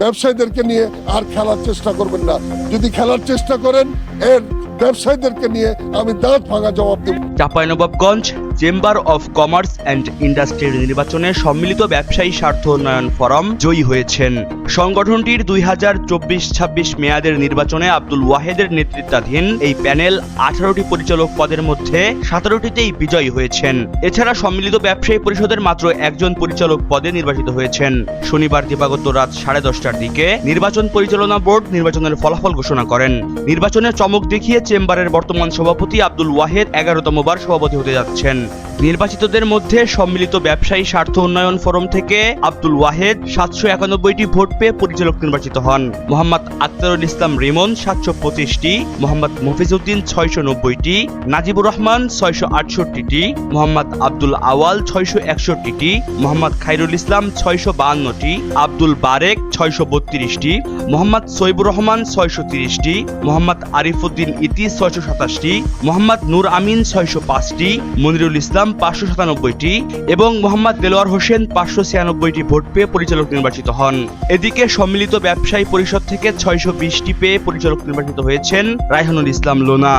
ব্যবসায়ীদেরকে নিয়ে আর খেলার চেষ্টা করবেন না। যদি খেলার চেষ্টা করেন এর ব্যবসায়ীদেরকে নিয়ে আমি দাঁত ভাঙা জবাব দেব। Chapainawabganj chamber of commerce and ইন্ডাস্ট্রির নির্বাচনে সম্মিলিত ব্যবসায়ী স্বার্থ উন্নয়ন ফোরাম জয়ী হয়েছেন। সংগঠনটির দুই হাজার চব্বিশ ছাব্বিশ মেয়াদের নির্বাচনে আব্দুল ওয়াহেদের নেতৃত্বাধীন এই প্যানেল আঠারোটি পরিচালক পদের মধ্যে সতেরোটিতেই বিজয়ী হয়েছেন। এছাড়া সম্মিলিত ব্যবসায়ী পরিষদের মাত্র একজন পরিচালক পদে নির্বাচিত হয়েছেন। শনিবার দিবাগত রাত সাড়ে দশটার দিকে নির্বাচন পরিচালনা বোর্ড নির্বাচনের ফলাফল ঘোষণা করেন। নির্বাচনে চমক দেখিয়ে চেম্বারের বর্তমান সভাপতি আব্দুল ওয়াহেদ এগারোতম বার সভাপতি হতে যাচ্ছেন। নির্বাচিতদের মধ্যে সম্মিলিত ব্যবসায়ী স্বার্থ উন্নয়ন ফোরাম থেকে আব্দুল ওয়াহেদ সাতশো একানব্বইটি ভোট পেয়ে পরিচালক নির্বাচিত হন। মোহাম্মদ আক্তারুল ইসলাম রিমন সাতশো পঁচিশটি, মোহাম্মদ মফিজউদ্দিন ছয়শো নব্বইটি, নাজিবুর রহমান ছয়শো আটষট্টিটি, মোহাম্মদ আব্দুল আওয়াল ছয়শো একষট্টিটি, মোহাম্মদ খাইরুল ইসলাম ছয়শো বাহান্নটি, আব্দুল বারেক ছয়শো বত্রিশটি, মোহাম্মদ সৈবুর রহমান ছয়শো তিরিশটি, মোহাম্মদ আরিফুদ্দিন ইতি ছয়শো সাতাশটি, মোহাম্মদ নূর আমিন ছয়শো পাঁচটি, মনিরুল ইসলাম পাঁচশো সাতানব্বইটি এবং মোহাম্মদ দেলোয়ার হোসেন পাঁচশো ছিয়ানব্বইটি ভোট পেয়ে পরিচালক নির্বাচিত হন। এদিকে সম্মিলিত ব্যবসায়ী পরিষদ থেকে ছয়শো বিশটি পেয়ে পরিচালক নির্বাচিত হয়েছেন রায়হানুল ইসলাম লোনা,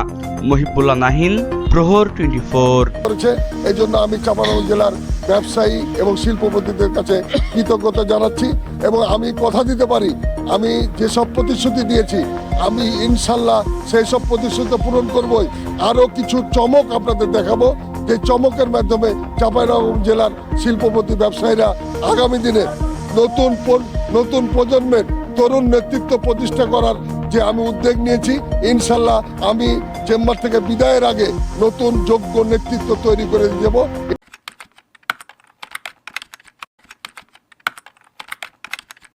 মহিবুল্লাহ নাহিন, প্রহর টোয়েন্টি ফোর। এই জন্য আমি চাপানগঞ্জ জেলার ব্যবসায়ী এবং শিল্পপতিদের কাছে কৃতজ্ঞতা জানাচ্ছি এবং আমি কথা দিতে পারি, আমি যেসব প্রতিশ্রুতি দিয়েছি, আমি ইনশাল্লাহ সেই সব প্রতিশ্রুতি পূরণ করবই। আরও কিছু চমক আপনাদের দেখাবো। যে চমকের মাধ্যমে চাঁপাইনবাবগঞ্জ জেলার শিল্পপতি ব্যবসায়ীরা আগামী দিনে নতুন নতুন প্রজন্মের তরুণ নেতৃত্ব প্রতিষ্ঠা করার যে আমি উদ্যোগ নিয়েছি, ইনশাল্লাহ আমি চেম্বার থেকে বিদায়ের আগে নতুন যোগ্য নেতৃত্ব তৈরি করে দেব।